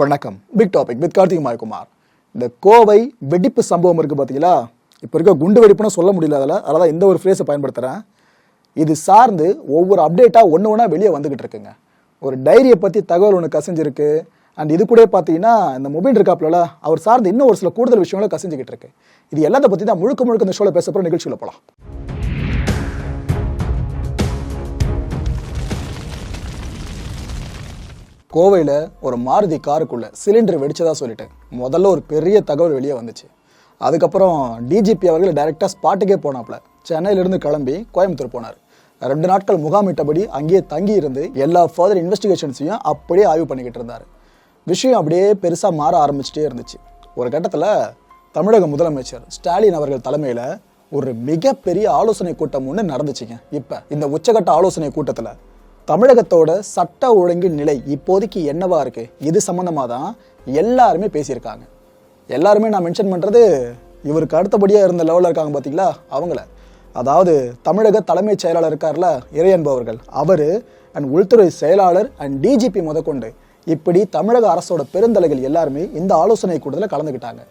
வணக்கம். Big topic with Karthik Mayakumar. இந்த கோவை வெடிப்பு சம்பவம் இருக்குது பார்த்தீங்களா இப்போ இருக்க குண்டு வெடிப்புன்னு சொல்ல முடியல அதில். அதனால் இந்த ஒரு ஃப்ரேஸை பயன்படுத்துகிறேன் இது சார்ந்து ஒவ்வொரு அப்டேட்டாக ஒன்று ஒன்றா வெளியே வந்துக்கிட்டு இருக்குங்க. ஒரு டைரியை பற்றி தகவல் ஒன்று கசிஞ்சிருக்கு. அண்ட் இது கூட பார்த்தீங்கன்னா இந்த மொபைல் இருக்காப்புல அவர் சார்ந்து இன்னும் ஒரு சில கூடுதல் விஷயங்களும் கசிஞ்சிக்கிட்டு இருக்கு. இது எல்லாத்த பற்றி தான் முழுக்க முழுக்க இந்த ஷோவில் பேச போகிற நிகழ்ச்சியில் போகலாம் கோவையில் ஒரு மாருதி காருக்குள்ளே சிலிண்டர் வெடிச்சதாக சொல்லிட்டு முதல்ல ஒரு பெரிய தகவல் வெளியே வந்துச்சு. அதுக்கப்புறம் டிஜிபி அவர்கள் டைரெக்டாக ஸ்பாட்டுக்கே போனாப்புல. சென்னையிலிருந்து கிளம்பி கோயம்புத்தூர் போனார். ரெண்டு நாட்கள் முகாமிட்டபடி அங்கேயே தங்கி இருந்து எல்லா ஃபர்தர் இன்வெஸ்டிகேஷன்ஸையும் அப்படியே ஆய்வு பண்ணிக்கிட்டு இருந்தார். விஷயம் அப்படியே பெருசாக மாற ஆரம்பிச்சிட்டே இருந்துச்சு. ஒரு கட்டத்தில் தமிழக முதலமைச்சர் ஸ்டாலின் அவர்கள் தலைமையில் ஒரு மிகப்பெரிய ஆலோசனை கூட்டம் ஒன்று நடந்துச்சுங்க. இப்போ இந்த உச்சகட்ட ஆலோசனை கூட்டத்தில் தமிழகத்தோட சட்ட ஒழுங்கு நிலை இப்போதைக்கு என்னவா இருக்கு? இது சம்மந்தமாக தான் எல்லாருமே பேசியிருக்காங்க. எல்லாருமே நான் மென்ஷன் பண்ணுறது இவருக்கு அடுத்தபடியாக இருந்த லெவலில் இருக்காங்க பார்த்தீங்களா அவங்கள. அதாவது தமிழக தலைமைச் செயலாளர் இருக்கார்ல இறையன்பு அவர்கள். அவர் அண்ட் உள்துறை செயலாளர் அண்ட் டிஜிபி முதற்கொண்டு இப்படி தமிழக அரசோட பெருந்தலைகள் எல்லாருமே இந்த ஆலோசனை கூட்டத்தில் கலந்துக்கிட்டாங்க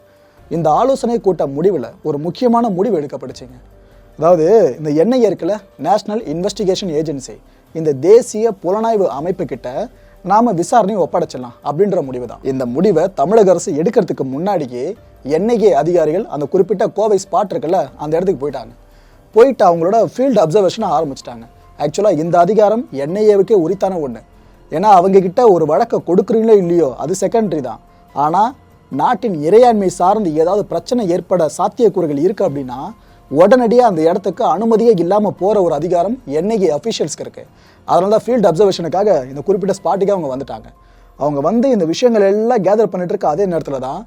இந்த ஆலோசனை கூட்டம் முடிவில் ஒரு முக்கியமான முடிவு எடுக்கப்பட்டுச்சுங்க. அதாவது இந்த எண்ணெய் இருக்குல்ல நேஷ்னல் இன்வெஸ்டிகேஷன் ஏஜென்சி இந்த தேசிய புலனாய்வு அமைப்பு கிட்ட நாம விசாரணையை ஒப்படைச்சிடலாம் அப்படின்ற முடிவு தான் இந்த முடிவை தமிழக அரசு எடுக்கிறதுக்கு முன்னாடியே என்ஐஏ அதிகாரிகள் அந்த குறிப்பிட்ட கோவை ஸ்பாட் இருக்குல்ல அந்த இடத்துக்கு போயிட்டாங்க. போயிட்டு அவங்களோட ஃபீல்டு அப்சர்வேஷனை ஆரம்பிச்சிட்டாங்க. ஆக்சுவலாக இந்த அதிகாரம் என்ஐஏவுக்கே உரித்தான ஒன்று ஏன்னா அவங்க கிட்ட ஒரு வழக்கை கொடுக்குறீங்களோ இல்லையோ அது செகண்டரி தான். ஆனால் நாட்டின் இறையாண்மை சார்ந்து ஏதாவது பிரச்சனை ஏற்பட சாத்தியக்கூறுகள் இருக்குது அப்படின்னா உடனடியாக அந்த இடத்துக்கு அனுமதியே இல்லாமல் போகிற ஒரு அதிகாரம் என்ஐஏ அஃபிஷியல்ஸ்க்கு இருக்குது அதனால தான் ஃபீல்டு அப்சர்வேஷனுக்காக இந்த குறிப்பிட்ட ஸ்பாட்டுக்கு அவங்க வந்துட்டாங்க. அவங்க வந்து இந்த விஷயங்கள் எல்லாம் கேதர் பண்ணிட்டு இருக்க அதே நேரத்தில் தான்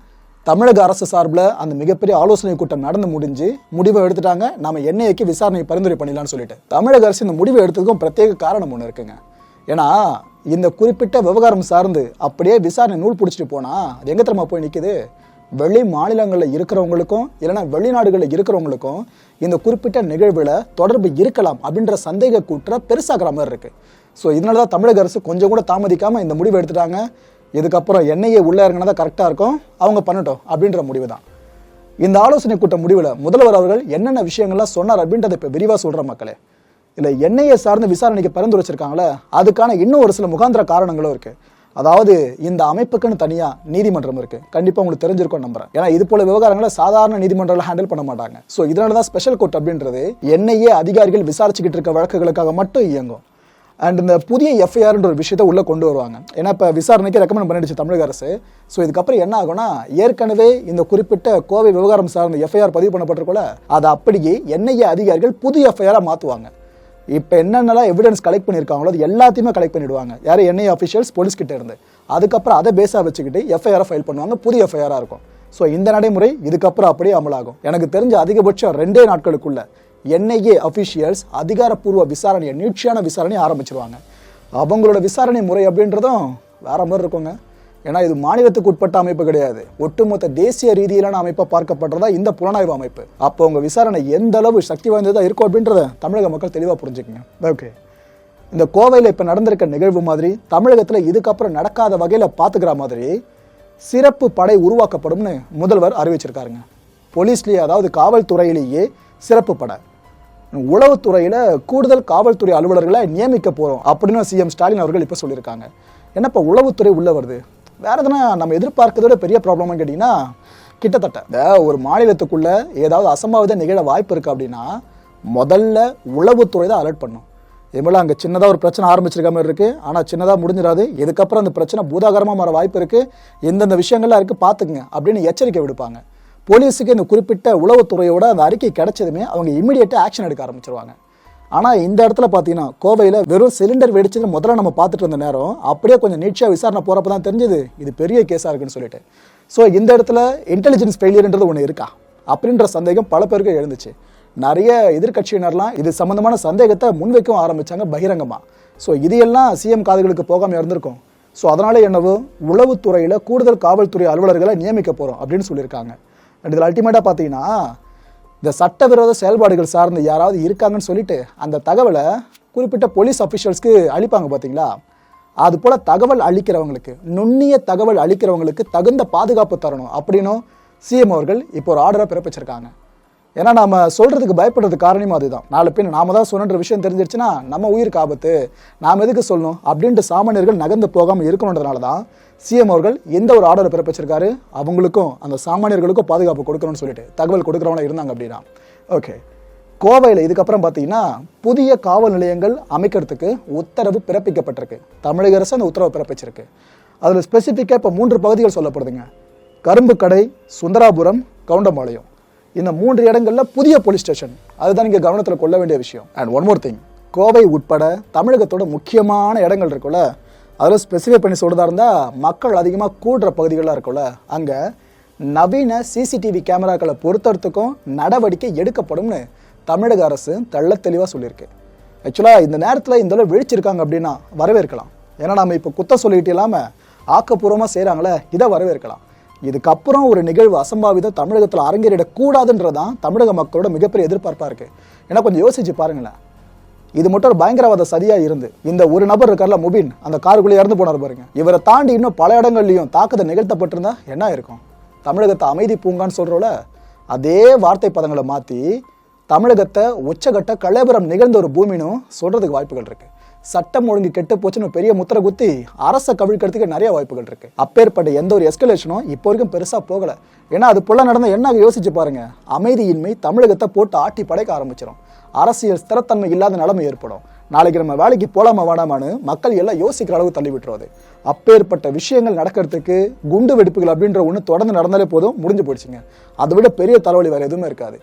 தமிழக அரசு சார்பில் அந்த மிகப்பெரிய ஆலோசனை கூட்டம் நடந்து முடிஞ்சு முடிவை எடுத்துட்டாங்க. நம்ம என்ஐஏக்கு விசாரணை பரிந்துரை பண்ணிடலாம்னு சொல்லிட்டு. தமிழக அரசு இந்த முடிவை எடுத்ததுக்கும் பிரத்யேக காரணம் ஒன்று இருக்குங்க. ஏன்னா இந்த குறிப்பிட்ட விவகாரம் சார்ந்து அப்படியே விசாரணை நூல் பிடிச்சிட்டு போனால் அது எங்கே திரும்ப போய் நிற்கிது வெளி மாநிலங்களில் இருக்கிறவங்களுக்கும் இல்லைன்னா வெளிநாடுகளில் இருக்கிறவங்களுக்கும் இந்த குறிப்பிட்ட நிகழ்வில் தொடர்பு இருக்கலாம் அப்படின்ற சந்தேக கூற்ற பெருசாகிற மாதிரி இருக்கு. ஸோ இதனால தான் தமிழக அரசு கொஞ்சம் கூட தாமதிக்காமல் இந்த முடிவை எடுத்துட்டாங்க. இதுக்கப்புறம் எண்ணெயை உள்ளே இறங்கினா தான் கரெக்டாக இருக்கும். அவங்க பண்ணட்டும் அப்படின்ற முடிவு தான் இந்த ஆலோசனை கூட்ட முடிவில் முதல்வர் அவர்கள் என்னென்ன விஷயங்கள்லாம் சொன்னார் அப்படின்றத இப்போ விரிவாக சொல்கிற மக்களே. இல்லை எண்ணெயை சார்ந்து விசாரணைக்கு பரிந்துரைச்சிருக்காங்களே அதுக்கான இன்னும் ஒரு சில முகாந்திர காரணங்களும் இருக்குது அதாவது இந்த அமைப்புக்குன்னு தனியா நீதிமன்றம் இருக்கு. கண்டிப்பா உங்களுக்கு தெரிஞ்சிருக்கும் நம்புறேன். ஏன்னா இது போல விவகாரங்களை சாதாரண நீதிமன்றங்கள் ஹேண்டில் பண்ண மாட்டாங்க. ஸோ இதனால தான் ஸ்பெஷல் கோர்ட் அப்படின்றது என்னையே அதிகாரிகள் விசாரிச்சுக்கிட்டு இருக்க வழக்குகளுக்காக மட்டும் இயங்கும். அண்ட் இந்த புதிய எஃப்ஐஆர்ன்ற ஒரு விஷயத்தை உள்ளே கொண்டு வருவாங்க. ஏன்னா இப்போ விசாரணைக்கு ரெக்கமெண்ட் பண்ணிடுச்சு தமிழக அரசு. ஸோ இதுக்கப்புறம் என்ன ஆகும்னா ஏற்கனவே இந்த குறிப்பிட்ட கோவை விவகாரம் சார்ந்த எஃப்ஐஆர் பதிவு பண்ணப்பட்டிருக்கோல அதை அப்படியே என்ஐஏ அதிகாரிகள் புது எஃப்ஐஆராக மாற்றுவாங்க இப்போ என்னென்னலாம் எவிடன்ஸ் கலெக்ட் பண்ணியிருக்காங்களோ அது எல்லாத்தையுமே கலெக்ட் பண்ணிடுவாங்க. யார் என்ஐ அஃபிஷியல்ஸ் போலீஸ் இருந்து. அதுக்கப்புறம் அதை பேஸாக வச்சுக்கிட்டு எஃப்ஐஆரை ஃபைல் பண்ணுவாங்க. புதிய எஃப்ஐஆராக இருக்கும். ஸோ இந்த நடைமுறை இதுக்கப்புறம் அப்படியே அமலாகும். எனக்கு தெரிஞ்ச அதிகபட்சம் ரெண்டே நாட்களுக்குள்ள என்ஐஏ அஃபிஷியல்ஸ் அதிகாரப்பூர்வ விசாரணையை நீட்சியான விசாரணையை ஆரம்பிச்சிருவாங்க. அவங்களோட விசாரணை முறை அப்படின்றதும் வேற மாதிரி இருக்குங்க. ஏன்னா இது மாநிலத்துக்கு உட்பட்ட அமைப்பு கிடையாது. ஒட்டுமொத்த தேசிய ரீதியிலான அமைப்பை பார்க்கப்படுறதா இந்த புலனாய்வு அமைப்பு. அப்போ உங்க விசாரணை எந்த அளவு சக்தி வாய்ந்ததா இருக்கும் அப்படின்றத தமிழக மக்கள் தெளிவாக புரிஞ்சுக்கங்க. ஓகே. இந்த கோவையில் இப்போ நடந்திருக்க நிகழ்வு மாதிரி தமிழகத்தில் இதுக்கப்புறம் நடக்காத வகையில் பார்த்துக்கிற மாதிரி சிறப்பு படை உருவாக்கப்படும்னு முதல்வர் அறிவிச்சிருக்காருங்க. போலீஸ்லேயே அதாவது காவல்துறையிலேயே சிறப்பு படை. உளவுத்துறையில் கூடுதல் காவல்துறை அலுவலர்களை நியமிக்க போகிறோம் அப்படின்னு சிஎம் ஸ்டாலின் அவர்கள் இப்போ சொல்லியிருக்காங்க. என்னப்பா உளவுத்துறை உள்ள வருது? வேற எதனா நம்ம எதிர்பார்க்கறத விட பெரிய ப்ராப்ளம்னு கேட்டிங்கன்னா கிட்டத்தட்ட. ஒரு மாநிலத்துக்குள்ள ஏதாவது அசம்பாவித நிகழ வாய்ப்பு இருக்குது அப்படின்னா முதல்ல உளவுத்துறை தான் அலர்ட் பண்ணும். இதுபோல் அங்கே சின்னதாக ஒரு பிரச்சனை ஆரம்பிச்சிருக்க மாதிரி இருக்குது ஆனால் சின்னதாக முடிஞ்சிடாது. இதுக்கப்புறம் அந்த பிரச்சனை பூதாகரமாக மாற வாய்ப்பு இருக்குது எந்தெந்த விஷயங்கள்லாம் இருக்குது பார்த்துக்குங்க அப்படின்னு எச்சரிக்கை விடுப்பாங்க. போலீஸுக்கு இந்த குறிப்பிட்ட உளவுத்துறையோட அந்த அறிக்கை கிடைச்சதுமே அவங்க இமீடியட்டாக ஆக்ஷன் எடுக்க ஆரம்பிச்சிருவாங்க. ஆனால் இந்த இடத்துல பார்த்தீங்கன்னா கோவையில் வெறும் சிலிண்டர் வெடிச்சுன்னு முதல்ல நம்ம பார்த்துட்டு இருந்த நேரம் அப்படியே கொஞ்சம் நீட்சியாக விசாரணை போகிறப்ப தான் தெரிஞ்சது இது பெரிய கேஸாக இருக்குன்னு சொல்லிட்டு. ஸோ இந்த இடத்துல இன்டெலிஜென்ஸ் ஃபெயிலியர்ன்றது ஒன்று இருக்கா? அப்படின்ற சந்தேகம் பல பேருக்கு எழுந்துச்சு. நிறைய எதிர்க்கட்சியினர்லாம் இது சம்மந்தமான சந்தேகத்தை முன்வைக்கவும் ஆரம்பிச்சாங்க பகிரங்கமாக ஸோ இது எல்லாம் சிஎம் காதுகளுக்கு போகாமல் இருந்திருக்கும். ஸோ அதனால் என்னவோ உளவுத்துறையில் கூடுதல் காவல்துறை அலுவலர்களை நியமிக்க போகிறோம் அப்படின்னு சொல்லியிருக்காங்க. அண்ட் இதில் அல்டிமேட்டாக பார்த்தீங்கன்னா இந்த சட்டவிரோத செயல்பாடுகள் சார்ந்து யாராவது இருக்காங்கன்னு சொல்லிட்டு அந்த தகவலை குறிப்பிட்ட போலீஸ் அஃபிஷியல்ஸ்க்கு அளிப்பாங்க பார்த்தீங்களா அது போல் தகவல் அளிக்கிறவங்களுக்கு நுண்ணிய தகவல் அளிக்கிறவங்களுக்கு தகுந்த பாதுகாப்பு தரணும் அப்படின்னும் சிஎம் அவர்கள் இப்போ ஒரு ஆர்டரை பிறப்பிச்சிருக்காங்க. ஏன்னா நம்ம சொல்கிறதுக்கு பயப்படுறது காரணமும் அதுதான். நாலு பேர் நாம தான் சொன்னன்ற விஷயம் தெரிஞ்சிருச்சுன்னா நம்ம உயிருக்கு ஆபத்து. நாம் எதுக்கு சொல்லணும்? அப்படின்ட்டு சாமானியர்கள் நகர்ந்து போகாமல் இருக்கணுன்றதுனால தான் சிஎம் அவர்கள் எந்த ஒரு ஆர்டரை பிறப்பிச்சிருக்காரு? அவங்களுக்கும் அந்த சாமானியர்களுக்கும் பாதுகாப்பு கொடுக்கணும்னு சொல்லிட்டு தகவல் கொடுக்குறவங்களா இருந்தாங்க அப்படின்னா. ஓகே கோவையில் இதுக்கப்புறம் பார்த்தீங்கன்னா புதிய காவல் நிலையங்கள் அமைக்கிறதுக்கு உத்தரவு பிறப்பிக்கப்பட்டிருக்கு. தமிழக அரசு அந்த உத்தரவு பிறப்பிச்சிருக்கு. அதில் ஸ்பெசிஃபிக்காக இப்போ மூன்று பகுதிகள் சொல்லப்படுதுங்க. கரும்புக்கடை சுந்தராபுரம் கவுண்டம்பாளையம். இந்த மூன்று இடங்களில் புதிய போலீஸ் ஸ்டேஷன் அதுதான் இங்கே கவனத்தில் கொள்ள வேண்டிய விஷயம். And one more thing Kovai உட்பட தமிழகத்தோட முக்கியமான இடங்கள் இருக்குல்ல? அதில் ஸ்பெசிஃபை பண்ணி சொல்கிறதா இருந்தால் மக்கள் அதிகமாக கூடுற பகுதிகளாக இருக்குல்ல? அங்கே நவீன சிசிடிவி கேமராக்களை பொறுத்தறதுக்கும் நடவடிக்கை எடுக்கப்படும்னு தமிழக அரசு தள்ள தெளிவாக சொல்லியிருக்கு. ஆக்சுவலாக இந்த நேரத்தில் இந்த அளவு விழிச்சிருக்காங்க அப்படின்னா வரவேற்கலாம். ஏன்னா நம்ம இப்போ குத்த சொல்லிட்டு இல்லாமல் ஆக்கப்பூர்வமாக செய்கிறாங்களே இதை வரவேற்கலாம். இதுக்கப்புறம் ஒரு நிகழ்வு அசம்பாவிதம் தமிழகத்தில் அரங்கேறிடக்கூடாதுன்றதான் தமிழக மக்களோட மிகப்பெரிய எதிர்பார்ப்பாக இருக்குது ஏன்னா கொஞ்சம் யோசிச்சு பாருங்களேன். இது மட்டும் ஒரு பயங்கரவாத சதியாக இருந்து இந்த ஒரு நபர் இருக்கார்ல முபின் அந்த காருக்குள்ளே இறந்து போனார் பாருங்க. இவரை தாண்டி இன்னும் பல இடங்கள்லையும் தாக்குதல் நிகழ்த்தப்பட்டிருந்தா என்ன இருக்கும் தமிழகத்தை அமைதி பூங்கான்னு சொல்றோல அதே வார்த்தை பதங்களை மாற்றி தமிழகத்தை உச்சகட்ட கலவரம் நிகழ்ந்த ஒரு பூமினும் சொல்கிறதுக்கு வாய்ப்புகள் இருக்குது சட்டம் ஒழுங்கு கெட்டு போச்சுன்னு பெரிய முத்திரை குத்தி அரசை கவிழ்க்கிறதுக்கு நிறைய வாய்ப்புகள் இருக்கு. அப்பேற்பட்ட எந்த ஒரு எஸ்கலேஷனும் இப்போ வரைக்கும் பெருசா போகல. ஏன்னா அது புள்ள நடந்த என்ன யோசிச்சு பாருங்க. அமைதியின்மை தமிழகத்தை போட்டு ஆட்டி படைக்க ஆரம்பிச்சிடும் அரசியல் ஸ்திரத்தன்மை இல்லாத நிலைமை ஏற்படும். நாளைக்கு நம்ம வேலைக்கு போலாமா வேணாமான்னு மக்கள் எல்லாம் யோசிக்கிற அளவு தள்ளி விட்டுருவது. அப்பேற்பட்ட விஷயங்கள் நடக்கிறதுக்கு குண்டு வெடிப்புகள் அப்படின்ற ஒன்று தொடர்ந்து நடந்தாலே போதும் முடிஞ்சு போயிடுச்சுங்க. அதை விட பெரிய தலைவலி வேறு எதுவுமே இருக்காது.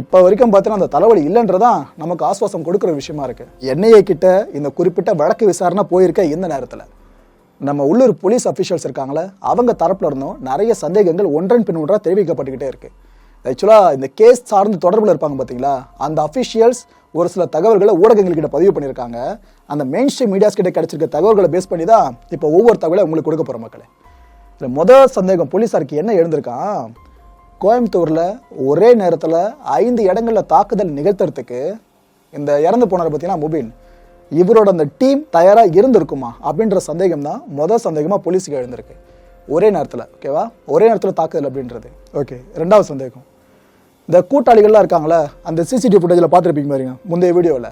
இப்போ வரைக்கும் பார்த்தீங்கன்னா அந்த தலைவலி இல்லைன்றதான் நமக்கு ஆஸ்வாசம் கொடுக்குற விஷயமா இருக்கு. என்ஐஏ கிட்ட இந்த குறிப்பிட்ட வழக்கு விசாரணை போயிருக்க இந்த நேரத்தில். நம்ம உள்ளூர் போலீஸ் அஃபிஷியல்ஸ் இருக்காங்களே அவங்க தரப்புல இருந்தும் நிறைய சந்தேகங்கள் ஒன்றன் பின் ஒன்றாக தெரிவிக்கப்பட்டுக்கிட்டே இருக்கு. ஆக்சுவலாக இந்த கேஸ் சார்ந்து தொடர்பில் இருப்பாங்க பார்த்தீங்களா அந்த அஃபிஷியல்ஸ் ஒரு சில தகவல்களை ஊடகங்கள்கிட்ட பதிவு பண்ணியிருக்காங்க. அந்த மெயின் ஸ்ட்ரீம் மீடியாஸ் கிட்ட கிடைச்சிருக்க தகவல்களை பேஸ் பண்ணி தான் இப்போ ஒவ்வொரு தகவலையும் உங்களுக்கு கொடுக்க போகிற மக்களே. இதில் முதல் சந்தேகம் போலீஸாருக்கு என்ன எழுந்திருக்கான் கோயம்புத்தூரில் ஒரே நேரத்தில் ஐந்து இடங்களில் தாக்குதல் நிகழ்த்துறதுக்கு இந்த இறந்து போனார் பார்த்தீங்கன்னா முபின் இவரோட அந்த டீம் தயாராக இருந்திருக்குமா அப்படின்ற சந்தேகம் தான் முதல் சந்தேகமாக போலீஸுக்கு எழுந்திருக்கு. ஒரே நேரத்தில் ஓகேவா ஒரே நேரத்தில் தாக்குதல் அப்படின்றது. ஓகே ரெண்டாவது சந்தேகம். இந்த கூட்டாளிகள்லாம் இருக்காங்களே அந்த சிசிடிவி ஃபுட்டேஜில் பார்த்துருப்பீங்க பாருங்க முந்தைய வீடியோவில்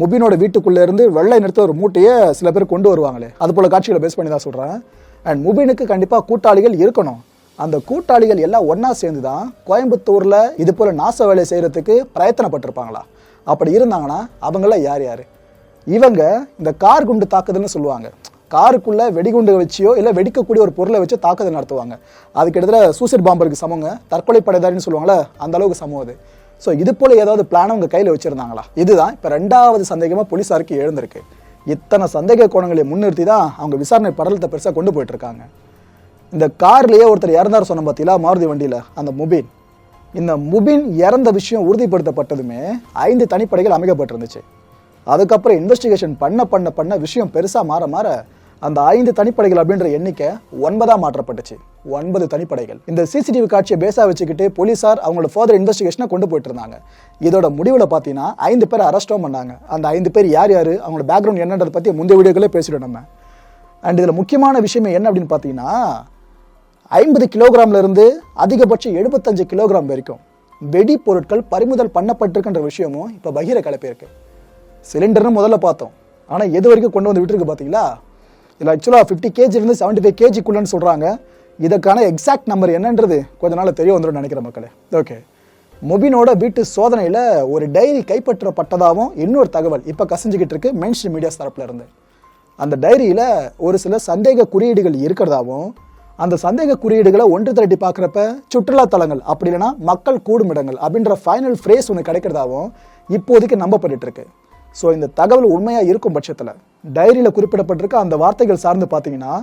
முபினோட வீட்டுக்குள்ளே இருந்து வெள்ளை நிறுத்த ஒரு மூட்டையை சில பேர் கொண்டு வருவாங்களே அது போல காட்சிகளை பேஸ் பண்ணி தான் சொல்கிறேன் அண்ட் முபினுக்கு கண்டிப்பாக கூட்டாளிகள் இருக்கணும். அந்த கூட்டாளிகள் எல்லாம் ஒன்றா சேர்ந்து தான் கோயம்புத்தூரில் இது போல் நாச வேலை செய்கிறதுக்கு பிரயத்தனப்பட்டிருப்பாங்களா? அப்படி இருந்தாங்கன்னா அவங்களாம் யார் யார்? இவங்க இந்த கார் குண்டு தாக்குதல்னு சொல்லுவாங்க. காருக்குள்ளே வெடிகுண்டு வச்சியோ இல்லை வெடிக்கக்கூடிய ஒரு பொருளை வச்சு தாக்குதல் நடத்துவாங்க. அது சூசைட் பாம்பருக்கு சமங்க தற்கொலை படைதாரின்னு சொல்லுவாங்களே அந்த அளவுக்கு சமம் அது. ஸோ இது போல் ஏதாவது பிளான் அவங்க கையில் வச்சுருந்தாங்களா? இதுதான் இப்போ ரெண்டாவது சந்தேகமாக போலீஸாருக்கு எழுந்திருக்கு. இத்தனை சந்தேக கோணங்களை முன்னிறுத்தி தான் அவங்க விசாரணை படலத்தை பெருசாக கொண்டு போயிட்டுருக்காங்க இந்த கார்லேயே ஒருத்தர் இறந்தார் சொன்ன பார்த்தீங்களா மாருதி வண்டியில் அந்த முபின். இந்த முபின் இறந்த விஷயம் உறுதிப்படுத்தப்பட்டதுமே ஐந்து தனிப்படைகள் அமைக்கப்பட்டிருந்துச்சு. அதுக்கப்புறம் இன்வெஸ்டிகேஷன் பண்ண பண்ண பண்ண விஷயம் பெருசாக மாற மாற அந்த ஐந்து தனிப்படைகள் அப்படின்ற எண்ணிக்கை ஒன்பதாக மாற்றப்பட்டுச்சு. ஒன்பது தனிப்படைகள். இந்த சிசிடிவி காட்சியை பேஸாக வச்சுக்கிட்டு போலீசார் அவங்களோட ஃபர்தர் இன்வெஸ்டிகேஷனை கொண்டு போயிட்டு இருந்தாங்க இதோட முடிவில் பார்த்தீங்கன்னா ஐந்து பேர் அரெஸ்டும் பண்ணாங்க. அந்த ஐந்து பேர் யார் யார் அவங்களோட பேக்ரவுண்ட் என்னன்றதை பற்றி முந்தைய வீடியோக்களே பேசிட்டோம் நம்ம. அண்ட் இதில் முக்கியமான விஷயம் என்ன அப்படின்னு பார்த்தீங்கன்னா ஐம்பது கிலோகிராம்ல இருந்து அதிகபட்சம் எழுபத்தஞ்சு கிலோகிராம் வரைக்கும் வெடி பொருட்கள் பறிமுதல் பண்ணப்பட்டிருக்குன்ற விஷயமும் இப்போ பகிர கலப்பியிருக்கு சிலிண்டர்னு முதல்ல பார்த்தோம். ஆனால் எது வரைக்கும் கொண்டு வந்து விட்டுருக்கு பார்த்தீங்களா இதில் ஆக்சுவலாக ஃபிஃப்டி கேஜிலேருந்து செவன்ட்டி ஃபைவ் கேஜிக்குள்ளன்னு சொல்கிறாங்க இதற்கான எக்ஸாக்ட் நம்பர் என்னன்றது கொஞ்ச நாள் தெரிய வந்துடும் நினைக்கிற மக்களே. ஓகே மொபினோட வீட்டு சோதனையில் ஒரு டைரி கைப்பற்றப்பட்டதாகவும் இன்னொரு தகவல் இப்போ கசிஞ்சுக்கிட்டு இருக்கு மென்ஷன் மீடியா மீடியாஸ் இருந்து அந்த டைரியில் ஒரு சில சந்தேக குறியீடுகள் இருக்கிறதாவும் அந்த சந்தேக குறியீடுகளை ஒன்று திரட்டி பார்க்குறப்ப சுற்றுலா தலங்கள் அப்படி இல்லைன்னா மக்கள் கூடும் இடங்கள் அப்படின்ற ஃபைனல் ஃப்ரேஸ் ஒன்று கிடைக்கிறதாவும் இப்போதைக்கு நம்பப்பட்டு இருக்கு ஸோ இந்த தகவல் உண்மையாக இருக்கும் பட்சத்தில் டைரியில் குறிப்பிடப்பட்டிருக்க அந்த வார்த்தைகள் சார்ந்து பார்த்தீங்கன்னா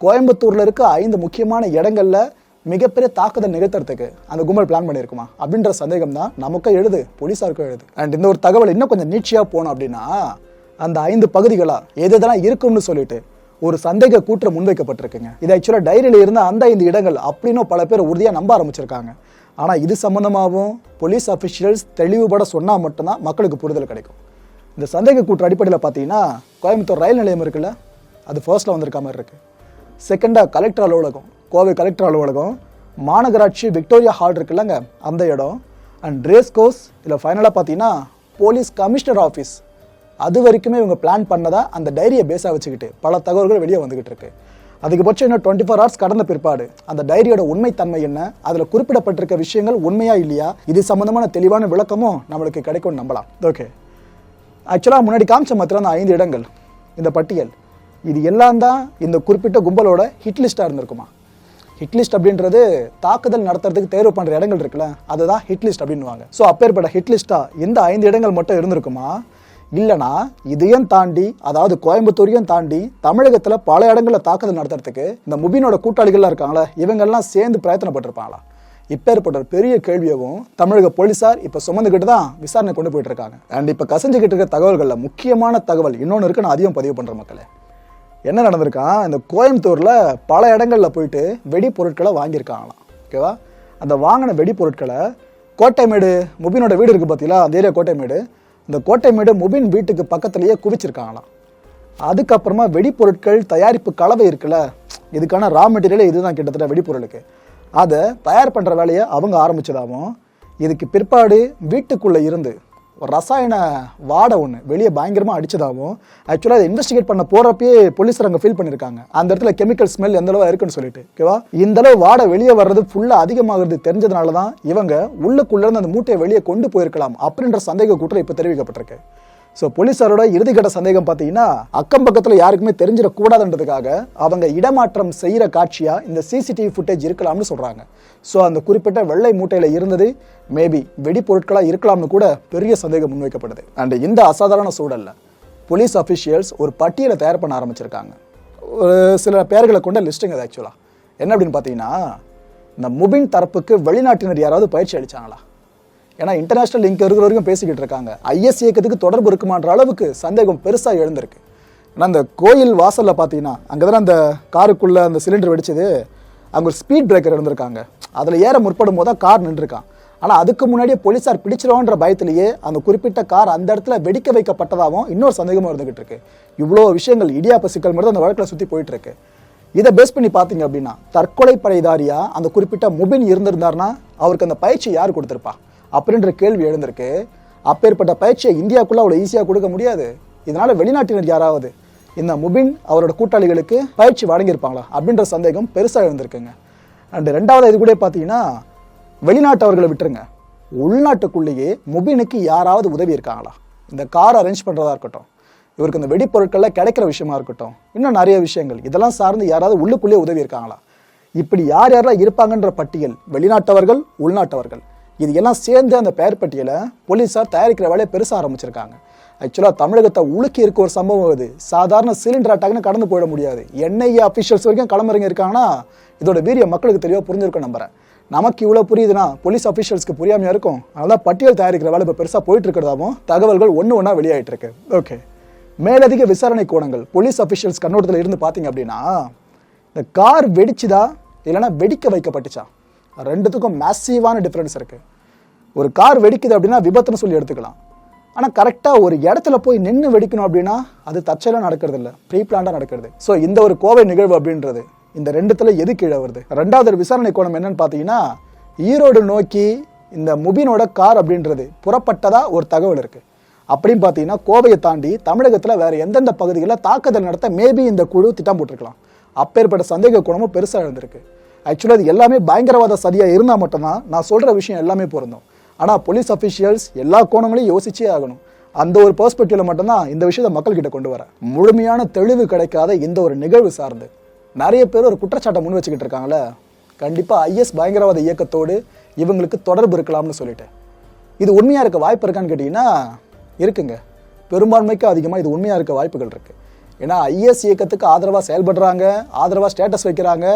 கோயம்புத்தூரில் இருக்க ஐந்து முக்கியமான இடங்கள்ல மிகப்பெரிய தாக்குதல் நிகழ்த்துறதுக்கு அந்த கும்பல் பிளான் பண்ணியிருக்குமா? அப்படின்ற சந்தேகம் தான் நமக்கும் எழுது போலீஸாருக்கும் எழுது. அண்ட் இந்த ஒரு தகவல் இன்னும் கொஞ்சம் நீட்சியாக போனோம் அப்படின்னா அந்த ஐந்து பகுதிகளாக எது எதெல்லாம் இருக்கும்னு சொல்லிட்டு ஒரு சந்தேக கூற்று முன்வைக்கப்பட்டிருக்குங்க. இது ஆக்சுவலாக டைரியில் இருந்த அந்த ஐந்து இடங்கள் அப்படின்னும் பல பேர் உறுதியாக நம்ப ஆரம்பிச்சிருக்காங்க. ஆனால் இது சம்மந்தமாகவும் போலீஸ் அஃபிஷியல்ஸ் தெளிவுபட சொன்னால் மட்டும்தான் மக்களுக்கு புரிதல் கிடைக்கும். இந்த சந்தேக கூற்று அடிப்படையில் பார்த்தீங்கன்னா கோயம்புத்தூர் ரயில் நிலையம் இருக்குல்ல அது ஃபர்ஸ்ட்டில் வந்திருக்க மாதிரி இருக்குது செகண்டாக கலெக்டர் அலுவலகம் கோவை கலெக்டர் அலுவலகம் மாநகராட்சி விக்டோரியா ஹால் இருக்குல்லங்க அந்த இடம். அண்ட் ரேஸ் கோர்ஸ் இல்லை ஃபைனலாக பார்த்தீங்கன்னா போலீஸ் கமிஷனர் ஆஃபீஸ் அது வரைக்குமே இவங்க பிளான் பண்ணதா அந்த டைரியை பேஸாக வச்சுக்கிட்டு பல தகவல்கள் வெளியே வந்துகிட்டு இருக்கு. அதிகபட்சம் இன்னும் டுவெண்ட்டி ஃபோர் ஹவர்ஸ் கடந்த பிற்பாடு அந்த டைரியோட உண்மைத்தன்மை என்ன அதில் குறிப்பிடப்பட்டிருக்க விஷயங்கள் உண்மையா இல்லையா இது சம்மந்தமான தெளிவான விளக்கமும் நம்மளுக்கு கிடைக்கும்னு நம்பலாம். ஓகே ஆக்சுவலாக முன்னாடி காமிச்ச மாத்திரம் அந்த ஐந்து இடங்கள். இந்த பட்டியல். இது எல்லாம் தான் இந்த குறிப்பிட்ட கும்பலோட ஹிட் லிஸ்ட்டாக இருந்திருக்குமா? ஹிட் லிஸ்ட் அப்படின்றது தாக்குதல் நடத்துறதுக்கு தேர்வு பண்ணுற இடங்கள் இருக்குல்ல அதுதான் ஹிட் லிஸ்ட் அப்படின்னுவாங்க. ஸோ அப்பேற்பட்ட ஹிட் லிஸ்ட்டாக இந்த ஐந்து இடங்கள் மட்டும் இருந்திருக்குமா? இல்லைனா இதையும் தாண்டி அதாவது கோயம்புத்தூரையும் தாண்டி தமிழகத்தில் பல இடங்களில் தாக்குதல் நடத்துறதுக்கு இந்த முபினோட கூட்டாளிகள்லாம் இருக்காங்களா இவங்கெல்லாம் சேர்ந்து பிரயத்தனப்பட்டிருப்பாங்களா? இப்போ ஏற்பட்ட பெரிய கேள்வியவும் தமிழக போலீசார் இப்போ சுமந்துக்கிட்டு தான் விசாரணை கொண்டு போயிட்டு இருக்காங்க அண்ட் இப்போ கசஞ்சுக்கிட்டு இருக்க தகவல்களில் முக்கியமான தகவல் இன்னொன்று இருக்கு நான் அதிகம் பதிவு பண்ணுற மக்களே. என்ன நடந்திருக்கான் இந்த கோயம்புத்தூரில் பல இடங்களில் போயிட்டு வெடி பொருட்களை வாங்கியிருக்காங்களாம் ஓகேவா அந்த வாங்கின வெடிப்பொருட்களை கோட்டைமேடு முபினோட வீடு இருக்குது பார்த்தீங்களா அந்த ஏரியா கோட்டைமேடு இந்த கோட்டைமேடு முபின் வீட்டுக்கு பக்கத்துலேயே குவிச்சிருக்காங்களாம். அதுக்கப்புறமா வெடிப்பொருட்கள் தயாரிப்பு கலவை இருக்குல்ல இதுக்கான ரா மெட்டீரியலே இதுதான் கிட்டத்தட்ட வெடிப்பொருளுக்கு அதை தயார் பண்ணுற வேலையை அவங்க ஆரம்பிச்சதாகவும் இதுக்கு பிற்பாடு வீட்டுக்குள்ளே இருந்து ஒரு ரசாயன வாடை ஒன்று வெளியே பயங்கரமாக அடிச்சதாகவும் ஆக்சுவலாக அதை இன்வெஸ்டிகேட் பண்ண போகிறப்பயே போலீஸர் அங்கே ஃபீல் பண்ணியிருக்காங்க அந்த இடத்துல கெமிக்கல் ஸ்மெல் எந்த அளவு இருக்குன்னு சொல்லிட்டு ஓகேவா இந்த அளவு வாடை வெளியே வர்றது ஃபுல்லாக அதிகமாகிறது தெரிஞ்சதுனால தான் இவங்க உள்ளுக்குள்ளேருந்து அந்த மூட்டையை வெளியே கொண்டு போயிருக்கலாம் அப்படின்ற சந்தேக கூட்டம் இப்போ தெரிவிக்கப்பட்டிருக்கு. ஸோ போலீஸாரோட இறுதிக்கட்ட சந்தேகம் பார்த்தீங்கன்னா அக்கம் பக்கத்தில் யாருக்குமே தெரிஞ்சிடக்கூடாதுன்றதுக்காக அவங்க இடமாற்றம் செய்கிற காட்சியாக இந்த சிசிடிவி ஃபுட்டேஜ் இருக்கலாம்னு சொல்கிறாங்க ஸோ அந்த குறிப்பிட்ட வெள்ளை மூட்டையில் இருந்தது மேபி வெடிப்பொருட்களாக இருக்கலாம்னு கூட பெரிய சந்தேகம் முன்வைக்கப்படுது. அண்ட் இந்த அசாதாரண சூழலில் போலீஸ் அஃபிஷியல்ஸ் ஒரு பட்டியலை தயார் பண்ண ஆரம்பிச்சிருக்காங்க. ஒரு சில பேர்களை கொண்ட லிஸ்ட்டுங்க அது ஆக்சுவலாக என்ன அப்படின்னு பார்த்தீங்கன்னா இந்த முபின் தரப்புக்கு வெளிநாட்டினர் யாராவது பயிற்சி அளிச்சாங்களா? ஏன்னா இன்டர்நேஷனல் லிங்க் இருக்கிற வரைக்கும் பேசிக்கிட்டு இருக்காங்க. ஐஎஸ் இயக்கத்துக்கு தொடர்பு இருக்குமான்ற அளவுக்கு சந்தேகம் பெருசாக எழுந்திருக்கு. ஆனால் அந்த கோயில் வாசலில் பார்த்தீங்கன்னா அங்கே தானே அந்த காருக்குள்ளே அந்த சிலிண்டர் வெடிச்சது அங்கே ஒரு ஸ்பீட் பிரேக்கர் இருந்திருக்காங்க. அதில் ஏற முற்படும் போது தான் கார் நின்றுருக்கான். ஆனால் அதுக்கு முன்னாடியே போலீஸார் பிடிச்சிருவோன்ற பயத்திலேயே அந்த குறிப்பிட்ட கார் அந்த இடத்துல வெடிக்க வைக்கப்பட்டதாகவும் இன்னொரு சந்தேகமும் இருந்துகிட்டு இருக்கு. இவ்வளோ விஷயங்கள் இடியாப்ப சிக்கல் மட்டும் அந்த வழக்கில் சுற்றி போயிட்டு இருக்கு. இதை பேஸ் பண்ணி பார்த்தீங்க அப்படின்னா தற்கொலை படைதாரியாக அந்த குறிப்பிட்ட முபின் இருந்திருந்தாருன்னா அவருக்கு அந்த பயிற்சி யார் கொடுத்துருப்பா? அப்படின்ற கேள்வி எழுந்திருக்கு. அப்பேற்பட்ட பயிற்சியை இந்தியாவுக்குள்ள அவ்வளோ ஈஸியாக கொடுக்க முடியாது. இதனால் வெளிநாட்டினர் யாராவது இந்த முபின் அவரோட கூட்டாளிகளுக்கு பயிற்சி வழங்கியிருப்பாங்களா அப்படின்ற சந்தேகம் பெருசாக எழுந்திருக்குங்க. அண்ட் ரெண்டாவது இது கூட பார்த்தீங்கன்னா வெளிநாட்டவர்களை விட்டுருங்க. உள்நாட்டுக்குள்ளேயே முபினுக்கு யாராவது உதவி இருக்காங்களா? இந்த கார் அரேஞ்ச் பண்ணுறதா இருக்கட்டும் இவருக்கு இந்த வெடிப்பொருட்கள்ல கிடைக்கிற விஷயமா இருக்கட்டும் இன்னும் நிறைய விஷயங்கள் இதெல்லாம் சார்ந்து யாராவது உள்ளுக்குள்ளேயே உதவி இருக்காங்களா? இப்படி யார் யாரெல்லாம் இருப்பாங்கன்ற பட்டியல் வெளிநாட்டவர்கள் உள்நாட்டவர்கள். இது எல்லாம் சேர்ந்து அந்த பெயர் பட்டியலை போலீஸார் தயாரிக்கிற வேலையை பெருசாக ஆரம்பிச்சிருக்காங்க. ஆக்சுவலாக தமிழகத்தை உலுக்கி இருக்க ஒரு சம்பவம் இது சாதாரண சிலிண்டர் அட்டாக்னு கடந்து போயிட முடியாது. என்ஐஏ அஃபிஷியல்ஸ் வரைக்கும் களமிறங்கி இருக்காங்கன்னா இதோட வீரிய மக்களுக்கு தெளிவாக புரிஞ்சிருக்கும் நம்புறேன். நமக்கு இவ்வளோ புரியுதுன்னா போலீஸ் அஃபிஷியல்ஸ்க்கு புரியாமையாக இருக்கும். அதனால் பட்டியல் தயாரிக்கிற வேலை இப்போ பெருசாக போயிட்டு இருக்கிறதாவும் தகவல்கள் ஒன்று ஒன்றா வெளியாயிட்டு இருக்கு. ஓகே மேலதிக விசாரணை கோணங்கள். போலீஸ் அஃபிஷியல்ஸ் கண்ணோட்டத்தில் இருந்து பார்த்தீங்க அப்படின்னா இந்த கார் வெடிச்சுதா இல்லைன்னா வெடிக்க வைக்கப்பட்டுச்சா? ரெண்டுத்துக்கும் மேசிவான டிஃப்ரென்ஸ் இருக்குது ஒரு கார் வெடிக்குது அப்படின்னா விபத்துன்னு சொல்லி எடுத்துக்கலாம். ஆனால் கரெக்டாக ஒரு இடத்துல போய் நின்று வெடிக்கணும் அப்படின்னா அது தற்செயலாக நடக்கிறது இல்லை ப்ரீ பிளான்டாக நடக்கிறது. ஸோ இந்த ஒரு கோவை நிகழ்வு அப்படின்றது இந்த ரெண்டுத்தில் எது கீழே வருது? ரெண்டாவது ஒரு விசாரணை கோணம் என்னன்னு பார்த்தீங்கன்னா ஈரோடு நோக்கி இந்த முபினோட கார் அப்படின்றது புறப்பட்டதாக ஒரு தகவல் இருக்குது அப்படின்னு பார்த்தீங்கன்னா கோவையை தாண்டி தமிழகத்தில் வேறு எந்தெந்த பகுதிகளில் தாக்குதல் நடத்த மேபி இந்த குழு திட்டம் போட்டிருக்கலாம். அப்பேற்பட்ட சந்தேக குணமும் பெருசாக இருந்திருக்கு. ஆக்சுவலாக அது எல்லாமே பயங்கரவாத சதியாக இருந்தால் மட்டும்தான் நான் சொல்கிற விஷயம் எல்லாமே பொருந்தும். ஆனால் போலீஸ் அஃபிஷியல்ஸ் எல்லா கோணங்களையும் யோசிச்சே ஆகணும். அந்த ஒரு பெர்ஸ்பெக்டிவ்ல மட்டும்தான் இந்த விஷயத்தை மக்கள்கிட்ட கொண்டு வர. முழுமையான தெளிவு கிடைக்காத இந்த ஒரு நிகழ்வு சார்ந்து. நிறைய பேர் ஒரு குற்றச்சாட்டை முன் வச்சுக்கிட்டு இருக்காங்களே கண்டிப்பாக ஐஎஸ் பயங்கரவாத இயக்கத்தோடு இவங்களுக்கு தொடர்பு இருக்கலாம்னு சொல்லிட்டு. இது உண்மையாக இருக்க வாய்ப்பு இருக்கான்னு கேட்டிங்கன்னா இருக்குங்க. பெரும்பான்மைக்கு அதிகமாக இது உண்மையாக இருக்க வாய்ப்புகள் இருக்குது ஏன்னா ஐஎஸ் இயக்கத்துக்கு ஆதரவாக செயல்படுறாங்க ஆதரவாக ஸ்டேட்டஸ் வைக்கிறாங்க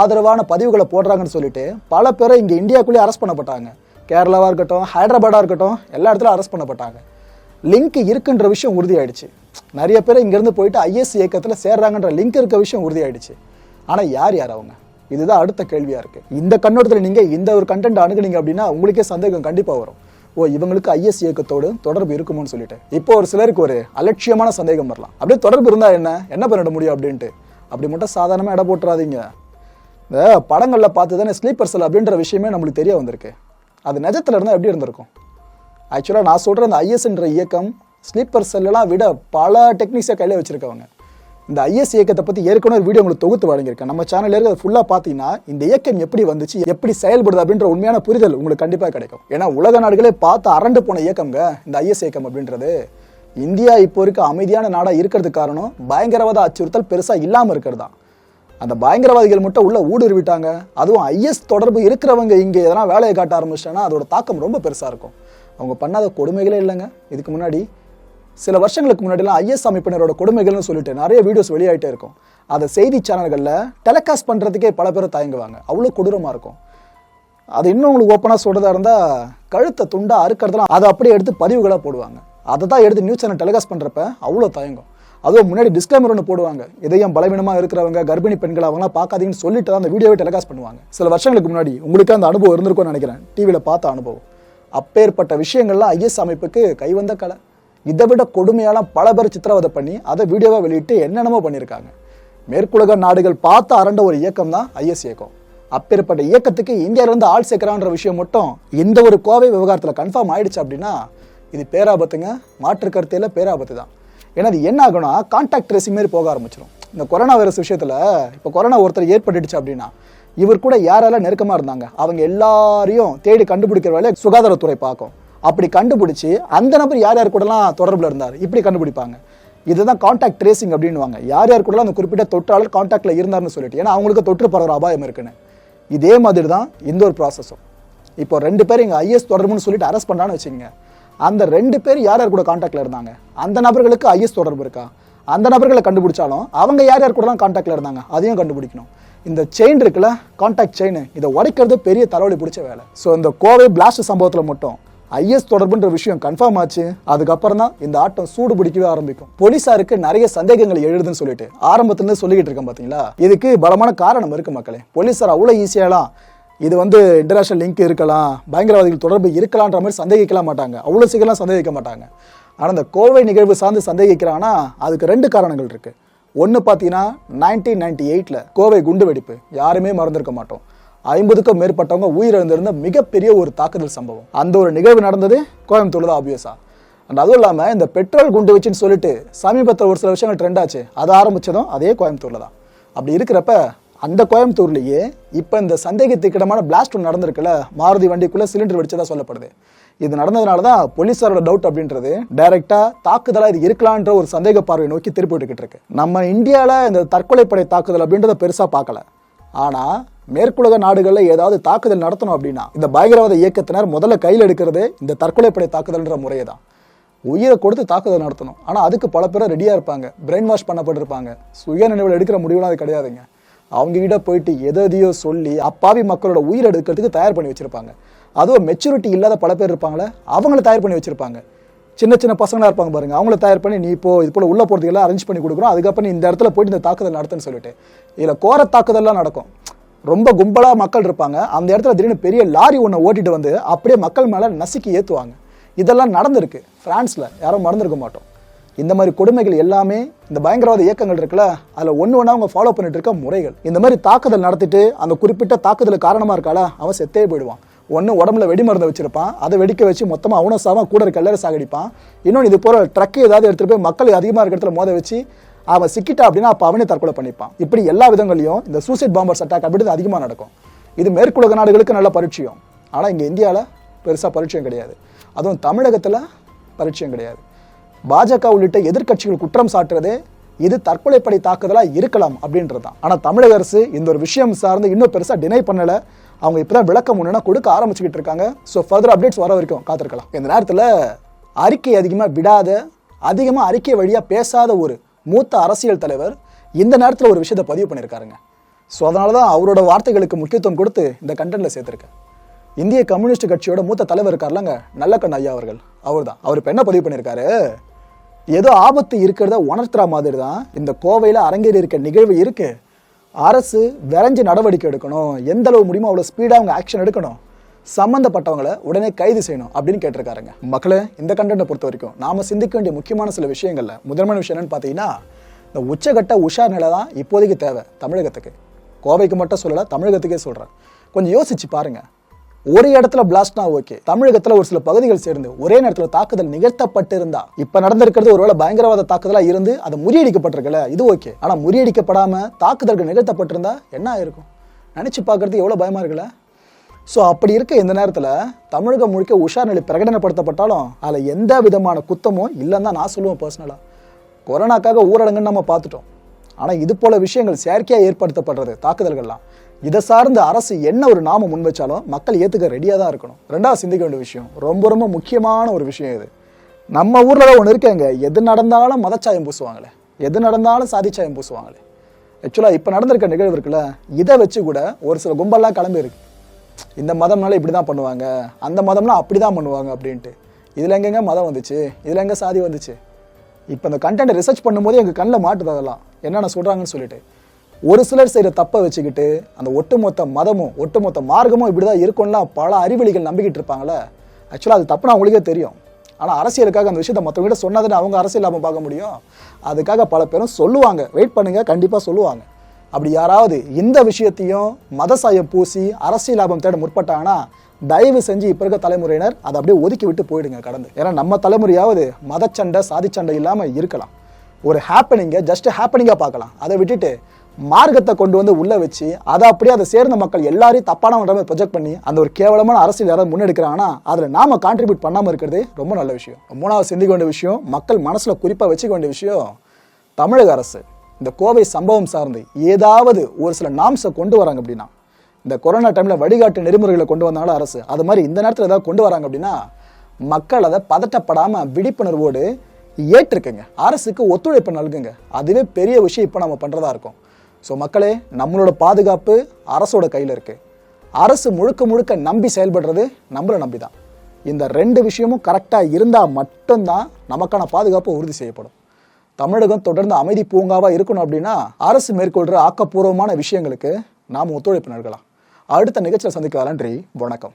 ஆதரவான பதிவுகளை போடுறாங்கன்னு சொல்லிட்டு பல பேரை இங்கே இந்தியாக்குள்ளேயே அரெஸ்ட் பண்ணப்பட்டாங்க. கேரளாவாக இருக்கட்டும் ஹைதராபாடாக இருக்கட்டும் எல்லா இடத்துலையும் அரெஸ்ட் பண்ணப்பட்டாங்க. லிங்க் இருக்குன்ற விஷயம் உறுதியாயிடுச்சு. நிறைய பேர் இங்கேருந்து போயிட்டு ஐஎஸ் இயக்கத்தில் சேர்றாங்கன்ற லிங்க் இருக்க விஷயம் உறுதியாயிடுச்சு. ஆனால் யார் யார் அவங்க? இதுதான் அடுத்த கேள்வியாக இருக்குது இந்த கண்ணோட்டத்தில் நீங்கள் இந்த ஒரு கண்டென்ட் அணுகுனீங்க அப்படின்னா உங்களுக்கே சந்தேகம் கண்டிப்பாக வரும். ஓ இவங்களுக்கு ஐஎஸ் இயக்கத்தோடு தொடர்பு இருக்குமோன்னு சொல்லிட்டு. இப்போ ஒரு சிலருக்கு ஒரு அலட்சியமான சந்தேகம் வரலாம். அப்படியே தொடர்பு இருந்தால் என்ன? என்ன பண்ணிட முடியும் அப்படின்ட்டு. அப்படி மட்டும் சாதாரணமாக இட போட்டுறாதீங்க. இந்த படங்களில் பார்த்து தானே ஸ்லீப்பர் செல் அப்படின்ற விஷயமே நம்மளுக்கு தெரிய வந்திருக்கு. அது நிஜத்தில் இருந்தால் எப்படி இருந்திருக்கும்? ஆக்சுவலாக நான் சொல்கிற அந்த ஐஎஸ்ன்ற இயக்கம் ஸ்லீப்பர் செல்லாம் விட பல டெக்னிக்ஸை கையில் வச்சுருக்கவங்க. இந்த ஐஎஸ் இயக்கத்தை பற்றி ஏற்கனவே ஒரு வீடியோ உங்களுக்கு தொகுத்து வழங்கியிருக்கேன். நம்ம சேனலில் இருக்க ஃபுல்லாக பார்த்தீங்கன்னா இந்த இயக்கம் எப்படி வந்துச்சு எப்படி செயல்படுது அப்படின்ற உண்மையான புரிதல் உங்களுக்கு கண்டிப்பாக கிடைக்கும். ஏன்னா உலக நாடுகளே பார்த்து அரண்டு போன இயக்கம்ங்க இந்த ஐஎஸ் இயக்கம் அப்படின்றது. இந்தியா இப்போ இருக்க அமைதியான நாடாக இருக்கிறதுக்கு காரணம் பயங்கரவாத அச்சுறுத்தல் பெருசாக இல்லாமல் இருக்கிறது? தான் அந்த பயங்கரவாதிகள் மட்டும் உள்ள ஊடுருவிட்டாங்க. அதுவும் ஐஎஸ் தொடர்பு இருக்கிறவங்க இங்கே எதனா வேலையை காட்ட ஆரம்பிச்சிட்டாங்கன்னா அதோட தாக்கம் ரொம்ப பெருசாக இருக்கும். அவங்க பண்ணாத கொடுமைகளே இல்லைங்க. இதுக்கு முன்னாடி சில வருஷங்களுக்கு முன்னாடிலாம் ஐஎஸ் அமைப்பினரோட கொடுமைகள்னு சொல்லிட்டு நிறைய வீடியோஸ் வெளியாயிட்டே இருக்கும். அதை செய்தி சேனல்களில் டெலிகாஸ்ட் பண்ணுறதுக்கே பல பேர் தயங்குவாங்க. அவ்வளோ கொடூரமாக இருக்கும். அது இன்னும் உங்களுக்கு ஓப்பனாக சொல்கிறதா இருந்தால் கழுத்தை துண்டாக அறுக்கிறதுலாம் அதை அப்படியே எடுத்து பதிவுகளாக போடுவாங்க. அதை தான் எடுத்து நியூஸ் சேனல் டெலிகாஸ்ட் பண்ணுறப்ப அவ்வளோ தயங்கும். அதுவும் முன்னாடி டிஸ்க்ளைமர் ஒன்று போடுவாங்க. இதயம் பலவீனமாக இருக்கிறவங்க கர்ப்பிணி பெண்கள் அவங்களாம் பார்க்காதீங்கன்னு சொல்லிட்டு தான் அந்த வீடியோவை டெலிகாஸ்ட் பண்ணுவாங்க. சில வருஷங்களுக்கு முன்னாடி உங்களுக்கு அந்த அனுபவம் இருந்திருக்கும்னு நினைக்கிறேன். டிவியில் பார்த்த அனுபவம். அப்பேற்பட்ட விஷயங்கள்லாம் ஐஎஸ் அமைப்புக்கு கைவந்த கலை. இதை விட கொடுமையாலாம் பல பேர் சித்திரவதை பண்ணி அதை வீடியோவாக வெளியிட்டு என்னென்னமோ பண்ணியிருக்காங்க. மேற்குலக நாடுகள் பார்த்து அரண்ட ஒரு இயக்கம் தான் ஐஎஸ் இயக்கம். அப்பேற்பட்ட இயக்கத்துக்கு இந்தியாவிலேருந்து ஆள் சேர்க்கிறான்ற விஷயம் மட்டும் இந்த ஒரு கோவை விவகாரத்தில் கன்ஃபார்ம் ஆயிடுச்சு அப்படின்னா இது பேராபத்துங்க. மாற்று கருத்தையில் பேராபத்து தான். ஏன்னா அது என்ன ஆகும்னா கான்டாக்ட் ட்ரேசிங் மாரி போக ஆரம்பிச்சிடும் இந்த கொரோனா வைரஸ் விஷயத்தில் இப்போ கொரோனா ஒருத்தர் ஏற்பட்டுடுச்சு அப்படின்னா இவர் கூட யாரெல்லாம் நெருக்கமாக இருந்தாங்க? அவங்க எல்லாரையும் தேடி கண்டுபிடிக்கிற வேலையை சுகாதாரத்துறை பார்க்கும். அப்படி கண்டுபிடிச்சி அந்த நபர் யார் யார் கூடலாம் தொடர்பில் இருந்தார்? இப்படி கண்டுபிடிப்பாங்க. இதுதான் கான்டாக்ட் ட்ரேசிங் அப்படின்னுவாங்க. யார் யார் கூடலாம் அந்த குறிப்பிட்ட தொற்றாளர் கான்டாக்டில் இருந்தார்னு சொல்லிட்டு ஏன்னா அவங்களுக்கு தொற்று பரவுற அபாயம் இருக்குன்னு. இதே மாதிரி தான் இந்த ஒரு ப்ராசஸும் இப்போ ரெண்டு பேர் இங்கே ஐஎஸ் தொடர்புன்னு சொல்லிட்டு அரெஸ்ட் பண்ணான்னு வச்சுங்க அந்த ரெண்டு பேர் யார் யார் கூட கான்டாக்டில் இருந்தாங்க? அந்த நபர்களுக்கு ஐஎஸ் தொடர்பு இருக்கா? அந்த நபர்களை கண்டுபிடிச்சாலும் அவங்க யார் யார் கூடலாம் கான்டாக்டில் இருந்தாங்க? அதையும் கண்டுபிடிக்கணும். இந்த செயின் இருக்குல்ல கான்டாக்ட் செயின் இதை உடைக்கிறது பெரிய தலைவலி பிடிச்ச வேலை. ஸோ இந்த கோவை பிளாஸ்ட் சம்பவத்தில் மட்டும் ஐஎஸ் தொடர்புன்ற விஷயம் கன்ஃபார்ம் ஆச்சு. அதுக்கப்புறம் தான் இந்த ஆட்டம் சூடு பிடிக்கவே ஆரம்பிக்கும். போலீஸாருக்கு நிறைய சந்தேகங்கள் எழுதுன்னு சொல்லிட்டு ஆரம்பத்துல இருந்து சொல்லிக்கிட்டு இருக்கேன் பாத்தீங்களா? இதுக்கு பலமான காரணம் இருக்கு மக்களே. போலீஸார் அவ்வளோ ஈஸியாலாம் இது வந்து இன்டர்நேஷனல் லிங்க் இருக்கலாம் பயங்கரவாதிகள் தொடர்பு இருக்கலான்ற மாதிரி சந்தேகிக்கலாம் மாட்டாங்க. அவ்வளோ சீக்கிரம் சந்தேகிக்க மாட்டாங்க. ஆனால் இந்த கோவை நிகழ்வு சார்ந்து சந்தேகிக்கிறான்னா அதுக்கு ரெண்டு காரணங்கள் இருக்கு. ஒன்று பார்த்தீங்கன்னா நைன்டீன் நைன்டி எயிட்டில் கோவை குண்டு வெடிப்பு. யாருமே மறந்துருக்க மாட்டோம். ஐம்பதுக்கும் மேற்பட்டவங்க உயிரிழந்திருந்த மிகப்பெரிய ஒரு தாக்குதல் சம்பவம். அந்த ஒரு நிகழ்வு நடந்தது கோயம்புத்தூர்ல தான் ஆப்வியஸா அண்ட் அதுவும் இல்லாமல் இந்த பெட்ரோல் குண்டு வச்சுன்னு சொல்லிட்டு சமீபத்தில் ஒரு சில விஷயங்கள் ட்ரெண்ட் ஆச்சு. அதை ஆரம்பித்ததும் அதே கோயம்புத்தூரில் தான். அப்படி இருக்கிறப்ப அந்த கோயம்புத்தூர்லேயே இப்போ இந்த சந்தேகத்துக்கிடமான பிளாஸ்ட் ஒன்று நடந்திருக்குல்ல மாருதி வண்டிக்குள்ளே சிலிண்டர் வெடிச்சதாக சொல்லப்படுது. இது நடந்ததுனால தான் போலீஸாரோட டவுட் அப்படின்றது டைரெக்டாக தாக்குதலாக இது இருக்கலான்ற ஒரு சந்தேக பார்வை நோக்கி திருப்பி விட்டுக்கிட்டு இருக்கு. நம்ம இந்தியாவில் இந்த தற்கொலைப்படை தாக்குதல் அப்படின்றத பெருசாக பார்க்கல. ஆனால் மேற்குலக நாடுகளில் ஏதாவது தாக்குதல் நடத்தணும் அப்படின்னா இந்த பயங்கரவாத இயக்கத்தினர் முதல்ல கையில் எடுக்கிறதே இந்த தற்கொலைப்படை தாக்குதல்ன்ற முறையை தான் உயிரை கொடுத்து தாக்குதல் நடத்தணும். ஆனால் அதுக்கு பல பேர் ரெடியாக இருப்பாங்க. பிரெயின் வாஷ் பண்ணப்பட்டிருப்பாங்க. சுய நினைவில் எடுக்கிற முடிவுலாம் அது கிடையாதுங்க. அவங்ககிட்ட போயிட்டு எதையோ சொல்லி அப்பாவி மக்களோட உயிர் எடுக்கிறதுக்கு தயார் பண்ணி வச்சுருப்பாங்க. அதுவும் மெச்சூரிட்டி இல்லாத பல பேர் இருப்பாங்களே அவங்கள தயார் பண்ணி வச்சுருப்பாங்க. சின்ன சின்ன பசங்களாக இருப்பாங்க பாருங்க. அவங்கள தயார் பண்ணி நீ இப்போ இது போல் உள்ள போகிறதுக்கெல்லாம் எல்லாம் அரேஞ்ச் பண்ணி கொடுக்குறோம். அதுக்கப்புறம் இந்த இடத்துல போயிட்டு இந்த தாக்குதல் நடத்துன்னு சொல்லிட்டு. இதில் கோர தாக்குதல்லாம் நடக்கும். ரொம்ப கும்பலாக மக்கள் இருப்பாங்க. அந்த இடத்துல திடீர்னு பெரிய லாரி ஒன்று ஓட்டிட்டு வந்து அப்படியே மக்கள் மேலே நசுக்கி ஏற்றுவாங்க இதெல்லாம் நடந்திருக்கு. ஃப்ரான்ஸில் யாரும் மறந்துருக்க மாட்டோம். இந்த மாதிரி கொடுமைகள் எல்லாமே இந்த பயங்கரவாத இயக்கங்கள் இருக்குல்ல அதில் ஒன்று ஒன்றா அவங்க ஃபாலோ பண்ணிட்டு இருக்க முறைகள். இந்த மாதிரி தாக்குதல் நடத்திட்டு அந்த குறிப்பிட்ட தாக்குதல் காரணமாக இருக்கால அவன் செத்தே போயிடுவான். ஒன்று உடம்புல வெடி மருந்து வச்சிருப்பான். அதை வெடிக்க வச்சு மொத்தமாக அவனும் சாவான் கூட இருக்க எல்லாரும் சாகடிப்பான். இன்னொன்று இது போகிற ட்ரக்கு ஏதாவது எடுத்துகிட்டு போய் மக்கள் அதிகமாக இருக்கிற இடத்துல மோத வச்சு அவன் சிக்கிட்டா அப்படின்னா அப்போ அவனே தற்கொலை பண்ணிப்பான். இப்படி எல்லா விதங்களையும் இந்த சூசைட் பாம்பர்ஸ் அட்டாக் அப்படின்றது அதிகமாக நடக்கும். இது மேற்குலக நாடுகளுக்கு நல்ல பரிச்சயம். ஆனால் இங்கே இந்தியாவில் பெருசாக பரிச்சயம் கிடையாது. அதுவும் தமிழகத்தில் பரிச்சயம் கிடையாது. பாஜக உள்ளிட்ட எதிர்க்கட்சிகள் குற்றம் சாட்டுறதே இது தற்கொலைப்படை தாக்குதலாக இருக்கலாம் அப்படின்றது தான் ஆனால் தமிழக அரசு இந்த ஒரு விஷயம் சார்ந்து இன்னும் பெருசாக டினை பண்ணலை. அவங்க இப்பதான் விளக்கம் ஒன்றுனா கொடுக்க ஆரம்பிச்சுக்கிட்டு இருக்காங்க. ஸோ ஃபர்தர் அப்டேட்ஸ் வர வரைக்கும் காத்திருக்கலாம். இந்த நேரத்தில் அறிக்கை அதிகமாக விடாத அதிகமாக அறிக்கை வழியாக பேசாத ஒரு மூத்த அரசியல் தலைவர் இந்த நேரத்தில் ஒரு விஷயத்தை பதிவு பண்ணியிருக்காருங்க ஸோ அதனால தான் அவரோட வார்த்தைகளுக்கு முக்கியத்துவம் கொடுத்து இந்த கண்டென்ட்ல சேர்த்துருக்கேன் இந்திய கம்யூனிஸ்ட் கட்சியோட மூத்த தலைவர் இருக்கார்லங்க நல்லக்கண் ஐயா அவர்கள். அவர் தான் அவர் இப்போ என்ன பதிவு பண்ணியிருக்காரு ஏதோ ஆபத்து இருக்கிறத உணர்த்துற மாதிரி தான் இந்த கோவையில் அரங்கேறி இருக்க நிகழ்வு இருக்கு. அரசு விரைஞ்சு நடவடிக்கை எடுக்கணும். எந்த அளவு முடியுமோ அவ்வளோ ஸ்பீடாக அவங்க ஆக்ஷன் எடுக்கணும். சம்மந்தப்பட்டவங்களை உடனே கைது செய்யணும் அப்படின்னு கேட்டிருக்காருங்க. மக்களே இந்த கண்டென்ட்டை பொறுத்த வரைக்கும் நாம சிந்திக்க வேண்டிய முக்கியமான சில விஷயங்கள்ல முதன்மையான விஷயம் என்னன்னு பார்த்தீங்கன்னா இந்த உச்சகட்ட உஷார் நிலை தான் இப்போதைக்கு தேவை தமிழகத்துக்கு. கோவைக்கு மட்டும் சொல்லல தமிழகத்துக்கே சொல்றேன். கொஞ்சம் யோசிச்சு பாருங்க. ஒரு இடத்துல பிளாஸ்ட்னா ஓகே தமிழகத்துல ஒரு சில பகுதிகள் சேர்ந்து ஒரே நேரத்துல தாக்குதல் நிகழ்த்தப்பட்டிருந்தா இப்ப நடந்திருக்கிறது ஒருவேளை பயங்கரவாத தாக்குதலா இருந்து அது முறியடிக்கப்பட்டிருக்கல இது ஓகே ஆனா முறியடிக்கப்படாம தாக்குதல்கள் நிகழ்த்தப்பட்டிருந்தா என்ன ஆயிருக்கும்? நினைச்சு பாக்குறது எவ்வளவு பயமா இருக்குல்ல? ஸோ அப்படி இருக்க இந்த நேரத்தில்? தமிழகம் முழுக்க உஷார் நிலை பிரகடனப்படுத்தப்பட்டாலும் அதில் எந்த விதமான குத்தமும் இல்லைன்னு தான் நான் சொல்லுவேன் பர்சனலாக கொரோனாக்காக ஊரடங்குன்னு நம்ம பார்த்துட்டோம். ஆனால் இது போல விஷயங்கள் செயற்கையாக ஏற்படுத்தப்படுறது தாக்குதல்கள்லாம். இதை சார்ந்த அரசு என்ன ஒரு நாம முன் வச்சாலும் மக்கள் ஏற்றுக்க ரெடியாக தான் இருக்கணும். ரெண்டாவது சிந்திக்க வேண்டிய விஷயம். ரொம்ப ரொம்ப முக்கியமான ஒரு விஷயம் இது. நம்ம ஊரில் தான் ஒன்று இருக்கேங்க. எது நடந்தாலும் மதச்சாயம் பூசுவாங்களே. எது நடந்தாலும் சாதிச்சாயம் பூசுவாங்களே. ஆக்சுவலாக இப்போ நடந்திருக்க நிகழ்வு இருக்குல்ல இதை வச்சு கூட ஒரு சில கும்பல்லாம் கிளம்பி இருக்கு இந்த மதம்னால இப்படி தான் பண்ணுவாங்க அந்த மதம்னா அப்படி தான் பண்ணுவாங்க அப்படின்ட்டு. இதில் எங்கெங்க மதம் வந்துச்சு? இதில் எங்கே சாதி வந்துச்சு? இப்போ இந்த கண்டென்ட் ரிசர்ச் பண்ணும்போது எங்கள் கண்ணில் மாட்டுது அதெல்லாம். என்னென்ன சொல்கிறாங்கன்னு சொல்லிட்டு. ஒரு சிலர் செய்கிற தப்பை வச்சுக்கிட்டு அந்த ஒட்டுமொத்த மதமும் ஒட்டுமொத்த மார்க்கமும் இப்படி தான் இருக்கும்லாம் பல அறிவெளிகள் நம்பிக்கிட்டு இருப்பாங்களே ஆக்சுவலாக அது தப்புன்னு அவங்களுக்கே தெரியும். ஆனால் அரசியலுக்காக அந்த விஷயத்தை மற்றவங்ககிட்ட சொன்னதுன்னு அவங்க அரசியல் லாபம் பார்க்க முடியும்? அதுக்காக பல பேரும் சொல்லுவாங்க. வெயிட் பண்ணுங்க. கண்டிப்பாக சொல்லுவாங்க. அப்படி யாராவது இந்த விஷயத்தையும் மதசாயம் பூசி அரசியல் லாபம் தேட முற்பட்டாங்கன்னா தயவு செஞ்சு இப்போ இருக்க தலைமுறையினர் அதை அப்படியே ஒதுக்கி விட்டு போயிடுங்க கடந்து. ஏன்னா நம்ம தலைமுறையாவது மதச்சண்டை சாதிச்சண்டை இல்லாமல் இருக்கலாம். ஒரு ஹாப்பனிங்கை ஜஸ்ட் ஹாப்பனிங்காக பார்க்கலாம். அதை விட்டுட்டு மார்க்கத்தை கொண்டு வந்து உள்ளே வச்சு அதை அப்படியே அதை சேர்ந்த மக்கள் எல்லாரையும் தப்பானவன்ற ப்ரொஜெக்ட் பண்ணி அந்த ஒரு கேவலமான அரசியல் யாராவது முன்னெடுக்கிறாங்கன்னா அதில் நாம கான்ட்ரிபியூட் பண்ணாமல் இருக்கிறது ரொம்ப நல்ல விஷயம். மூணாவது சிந்திக்க வேண்டிய விஷயம் மக்கள் மனசில் குறிப்பாக வச்சுக்க வேண்டிய விஷயம் தமிழக அரசு. இந்த கோவை சம்பவம் சார்ந்து ஏதாவது ஒரு சில நாம்ஸை கொண்டு வராங்க அப்படின்னா இந்த கொரோனா டைமில் வழிகாட்டு நெறிமுறைகளை கொண்டு வந்தாலும் அரசு அது மாதிரி இந்த நேரத்தில் ஏதாவது கொண்டு வராங்க அப்படின்னா மக்கள் அதை பதட்டப்படாமல் விழிப்புணர்வோடு ஏற்றுக்குங்க அரசுக்கு ஒத்துழைப்பு நல்குங்க. அதுவே பெரிய விஷயம் இப்போ நம்ம பண்ணுறதா இருக்கும். ஸோ மக்களே நம்மளோட பாதுகாப்பு அரசோட கையில் இருக்குது அரசு முழுக்க முழுக்க நம்பி செயல்படுறது நம்மளை நம்பி தான் இந்த ரெண்டு விஷயமும் கரெக்டாக இருந்தால் மட்டும்தான் நமக்கான பாதுகாப்பு உறுதி செய்யப்படும். தமிழகம் தொடர்ந்து அமைதி பூங்காவாக இருக்கணும் அப்படின்னா அரசு மேற்கொள்கிற ஆக்கப்பூர்வமான விஷயங்களுக்கு நாம் ஒத்துழைப்பு நல்கலாம். அடுத்த நிகழ்ச்சியில் சந்திக்கலாம். நன்றி. வணக்கம்.